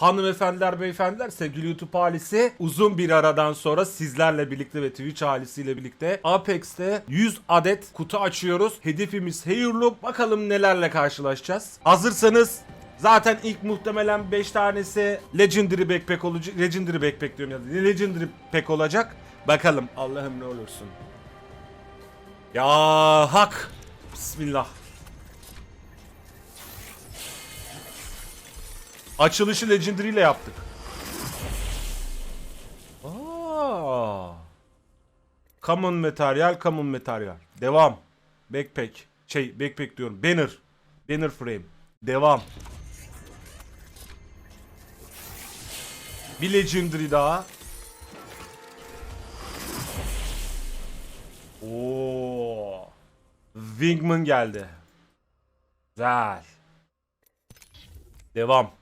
Hanımefendiler, beyefendiler, sevgili YouTube ailesi uzun bir aradan sonra sizlerle birlikte ve Twitch ailesiyle birlikte Apex'te 100 adet kutu açıyoruz. Hedefimiz hayırlı. Bakalım nelerle karşılaşacağız. Hazırsanız Zaten ilk muhtemelen 5 tanesi Legendary Backpack olacak. Legendary Backpack diyorum ya. Legendary Pack olacak. Bakalım. Allah'ım ne olursun. Ya hak. Bismillah. Açılışı Legendary ile yaptık. Aa. Common materyal, common materyal. Devam. Backpack. Şey, backpack diyorum. Banner. Banner frame. Devam. Bir legendary daha. Oo. Wingman geldi. Güzel. Devam.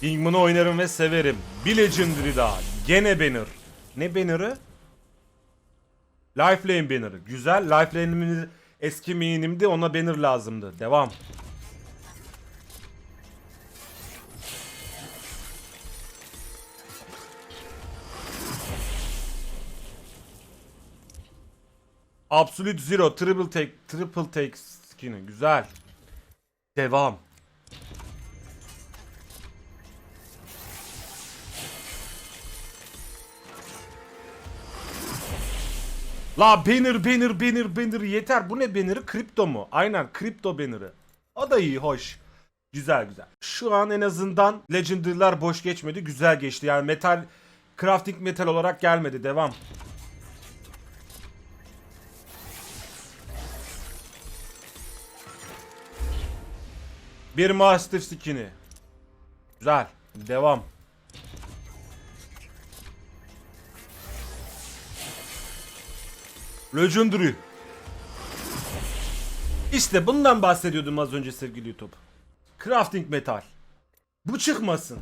Wingman'ı oynarım ve severim. Bir legendary daha. Gene banner. Ne banner'ı? Lifeline banner'ı. Güzel. Lifeline'imiz eski main'imdi. Ona banner lazımdı. Devam. Absolute Zero Triple Take Triple Take skin'i güzel. Devam. La banner banner banner banner yeter. Bu ne banner'ı? Kripto mu? Aynen kripto banner'ı. O da iyi hoş. Güzel güzel. Şu an en azından Legendary'ler boş geçmedi. Güzel geçti. Yani metal crafting metal olarak gelmedi. Devam. Bir Master skin'i. Güzel. Devam. Legendary. İşte bundan bahsediyordum az önce sevgili YouTube. Crafting metal. Bu çıkmasın.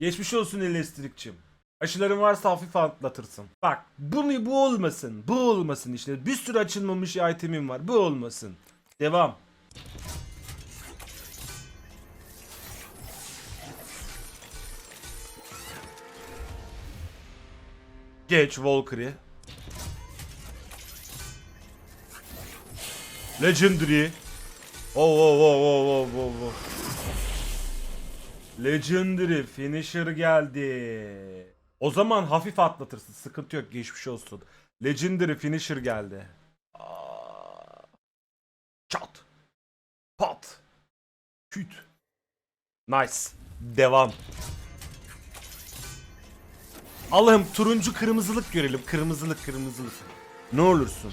Geçmiş olsun elektrikçim. Aşıların varsa hafif atlatırsın. Bak bunu bu olmasın. Bu olmasın işte. Bir sürü açılmamış itemim var. Bu olmasın. Devam. Geç Valkyrie. Legendary. Oh oh oh oh oh oh oh. Legendary finisher geldi. O zaman hafif atlatırsın. Sıkıntı yok. Geçmiş olsun. Legendary finisher geldi. Çat. Pat. Küt. Nice. Devam. Allah'ım turuncu kırmızılık görelim. Kırmızılık kırmızılık. Ne olursun.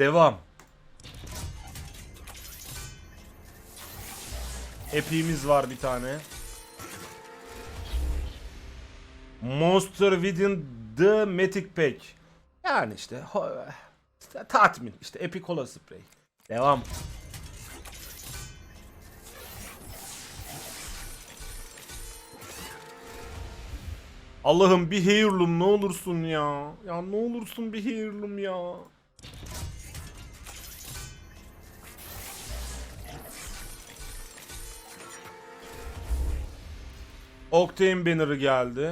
Devam. Epimiz var bir tane. Monster Within the Mythic Pack. Yani işte tatmin. İşte Epic Cola Spray. Devam. Allah'ım bir heirloom ne olursun ya. Ya ne olursun bir heirloom ya. Octane banner'ı geldi.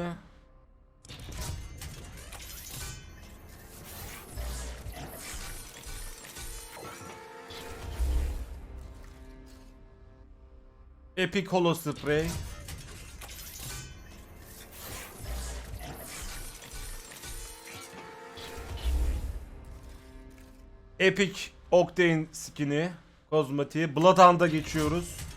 Epic Holo Spray. Epic Octane skin'i. Kozmetiği. Bloodhound'a geçiyoruz.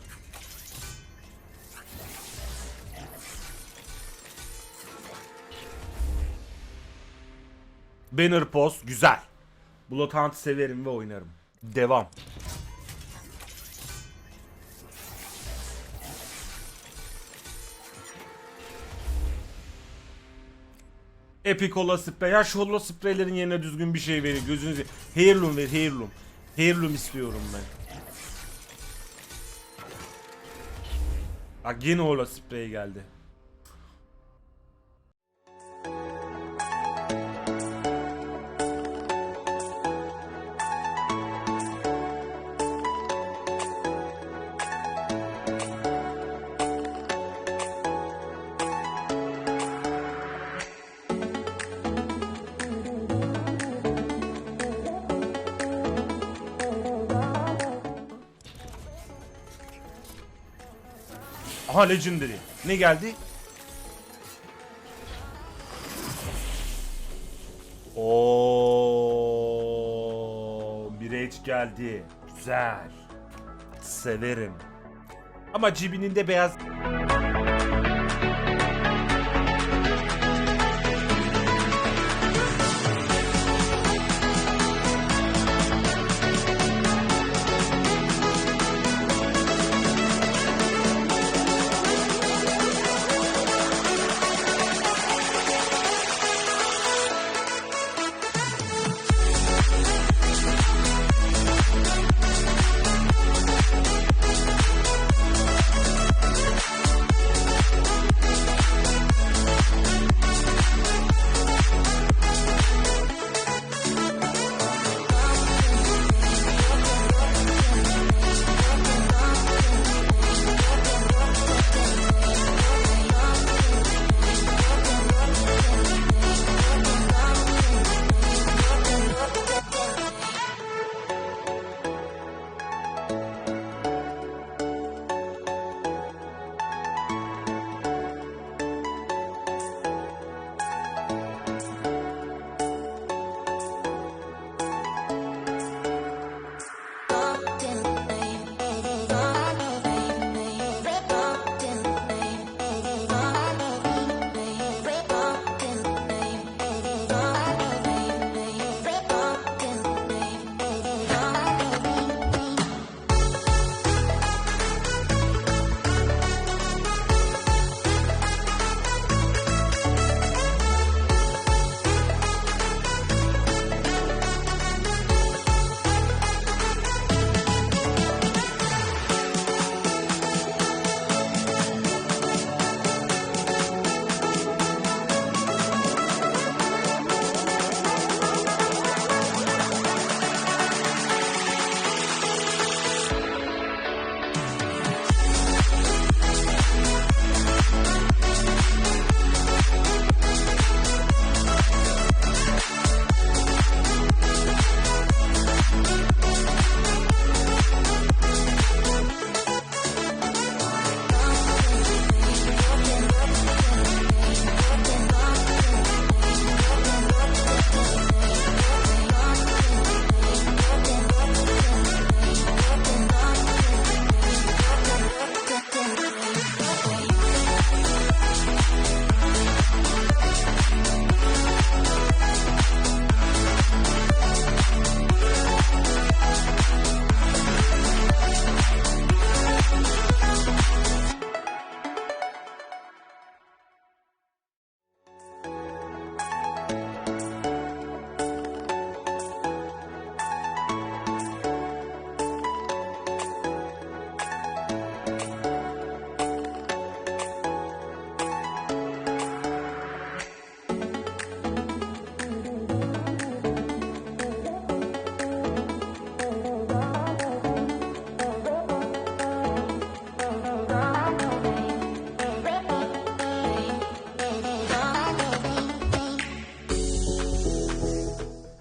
Banner post güzel. Bloodhound severim ve oynarım. Devam. Epic Ola Sprey. Ya şu Ola Sprey'lerin yerine düzgün bir şey verin. Gözünüzü. Heirloom ver Heirloom. Heirloom istiyorum ben. Bak yine Ola Sprey geldi. Aha Legendary. Ne geldi? Oo, bir Rage geldi. Güzel. Severim. Ama cibinin de beyaz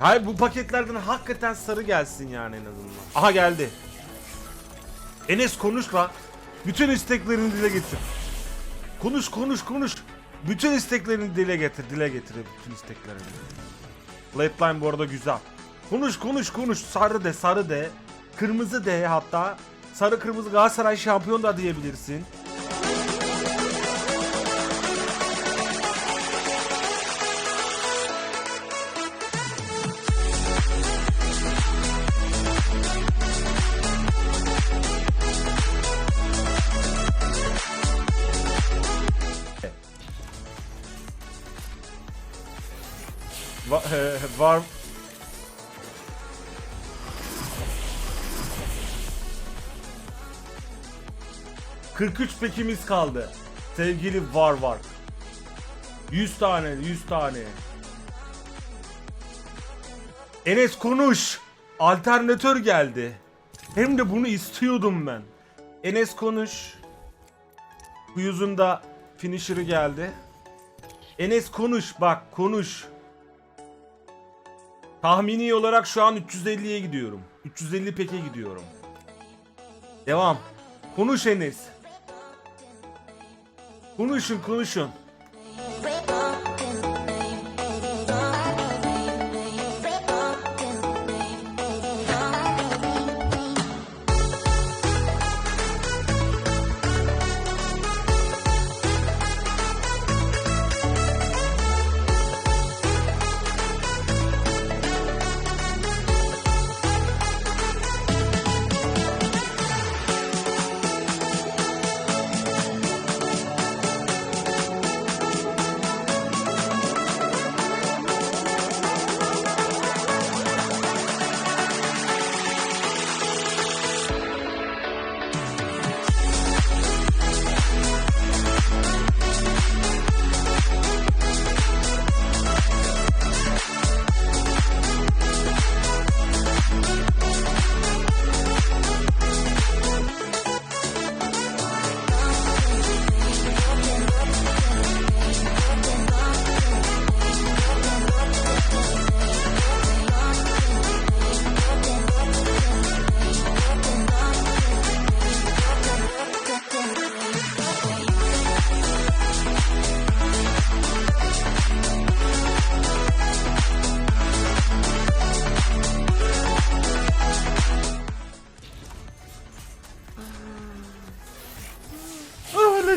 Hayır bu paketlerden hakikaten sarı gelsin yani en azından. Aha geldi. Enes konuş la. Bütün isteklerini dile getir. Konuş konuş konuş. Bütün isteklerini dile getir. Dile getir bütün isteklerini. Flatline bu arada güzel. Konuş konuş konuş. Sarı de sarı de. Kırmızı de hatta. Sarı kırmızı Galatasaray şampiyon da diyebilirsin. Var... ...43 pekimiz kaldı. Sevgili var var. 100 tane, 100 tane. Enes konuş. Alternatör geldi. Hem de bunu istiyordum ben. Enes konuş. Huyuz'un da finisher'ı geldi. Enes konuş bak konuş. Tahmini olarak şu an 350'ye gidiyorum. 350 peke gidiyorum. Devam. Konuş Enes. Konuşun konuşun.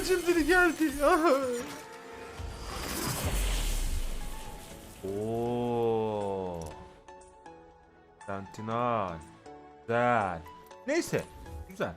Ah legendary geldi. Oo. Sentinel. Güzel. Neyse. Güzel.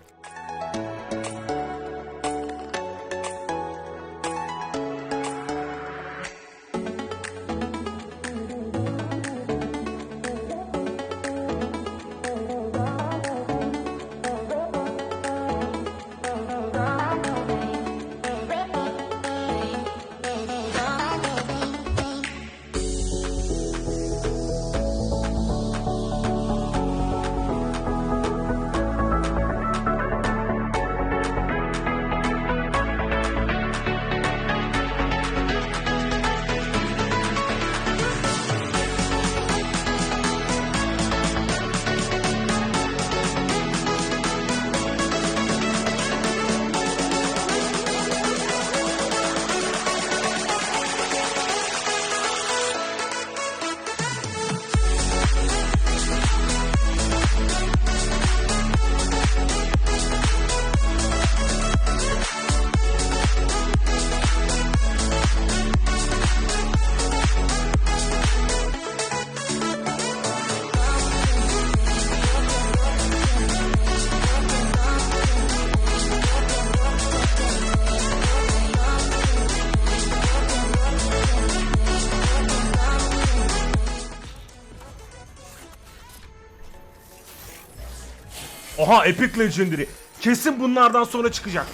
Oha Epic Legendary. Kesin bunlardan sonra çıkacak.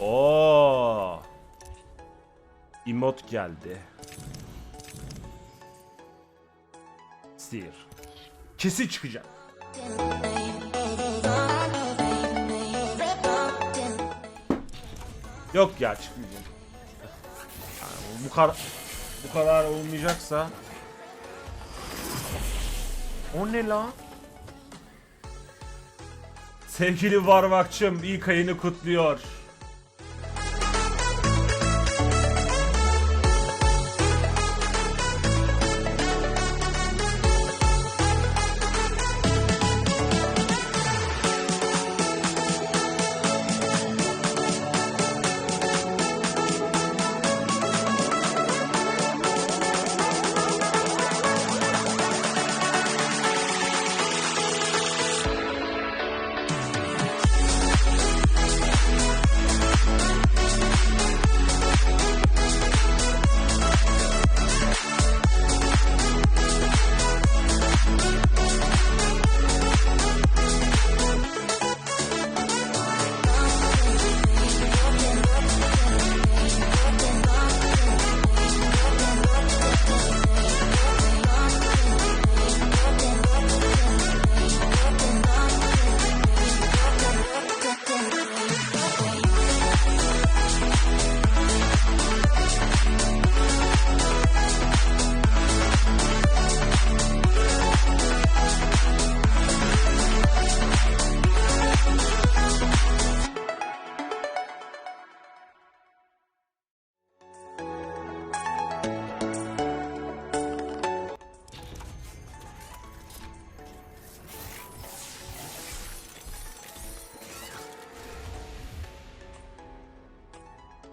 Oo. Emot geldi. Steer. Kesin çıkacak. Yok ya çıkmayacak. Yani bu kadar bu kadar olmayacaksa O ne lan? Sevgili Varvakçım ilk ayını kutluyor.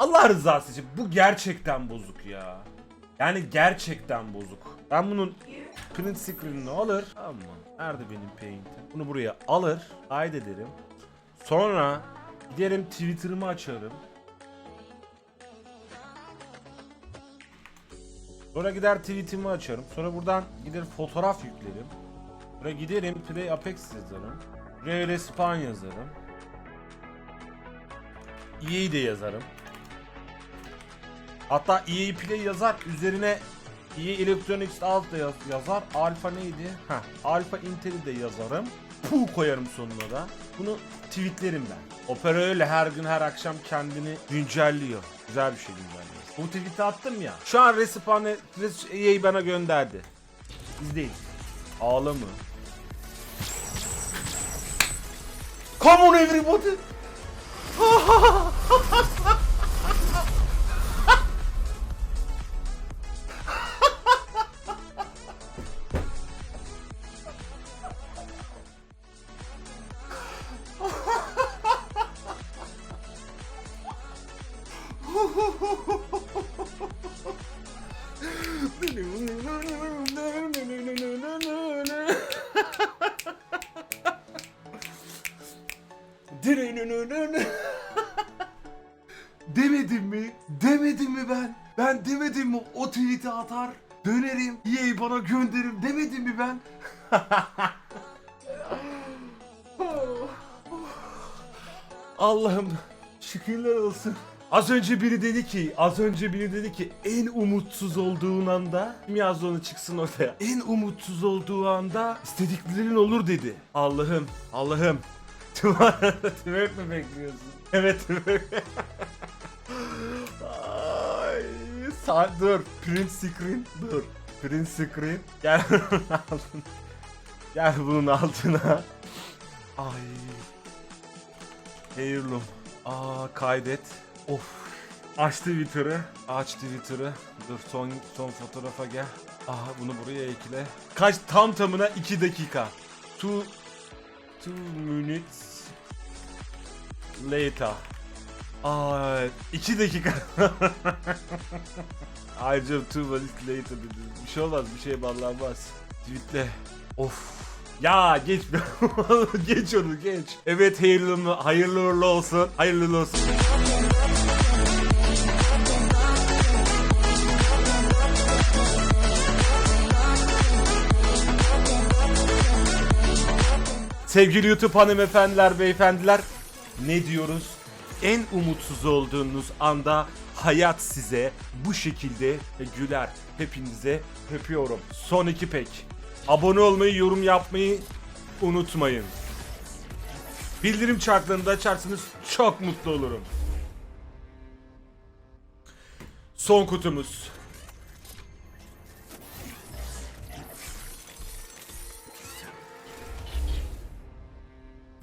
Allah rızası için bu gerçekten bozuk ya. Yani gerçekten bozuk. Ben bunun print screen'ini alır. Tamam mı? Nerede benim paint'im? Bunu buraya alır. Kaydederim. Sonra giderim Twitter'ımı açarım. Sonra gider tweetimi açarım. Sonra buradan gider fotoğraf yüklerim. Sonra giderim Play Apex yazarım. RL Spawn yazarım. EA'yi de yazarım. Hatta EA Play yazar üzerine EA Electronics Alt da yaz- yazar. Alpha neydi? Ha, Alpha Intel'i de yazarım. Pu koyarım sonuna da. Bunu tweetlerim ben. Opera öyle her gün her akşam kendini güncelliyor. Güzel bir şey güncelliyor. Bu tweet'i attım ya. Şu an Respawn Res- EA bana gönderdi. İzleyin. Ağla mı? Come on everybody. Allah'ım şükürler olsun. Az önce biri dedi ki, az önce biri dedi ki en umutsuz olduğun anda kim onu çıksın ortaya. En umutsuz olduğu anda istediklerin olur dedi. Allah'ım, Allah'ım. Tüvek mi bekliyorsun? Evet tüvek. Ay, sa- dur. Print screen dur. Print screen. Gel bunun altına. Gel bunun altına. Ay. Heirloom. Aa kaydet. Of. Aç Twitter'ı. Aç Twitter'ı. Dur son son fotoğrafa gel. Aha bunu buraya ekle. Kaç tam tamına 2 dakika. 2 2 minutes later. Aa 2 dakika. Ayrıca 2 minutes later dedi. Bir şey olmaz bir şey bağlanmaz. Tweetle. Of. Ya geç geç onu geç. Evet hayırlı hayırlı uğurlu olsun. Hayırlı olsun. Sevgili YouTube hanımefendiler, beyefendiler ne diyoruz? En umutsuz olduğunuz anda hayat size bu şekilde güler. Hepinize öpüyorum. Son iki pek. Abone olmayı, yorum yapmayı unutmayın. Bildirim çarklarını da açarsanız çok mutlu olurum. Son kutumuz.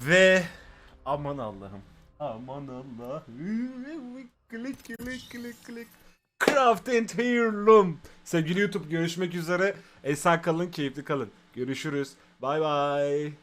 Ve aman Allah'ım. Aman Allah'ım. Klik klik klik klik. Craft and Heirloom. Sevgili YouTube görüşmek üzere. Esen kalın, keyifli kalın. Görüşürüz. Bay bay.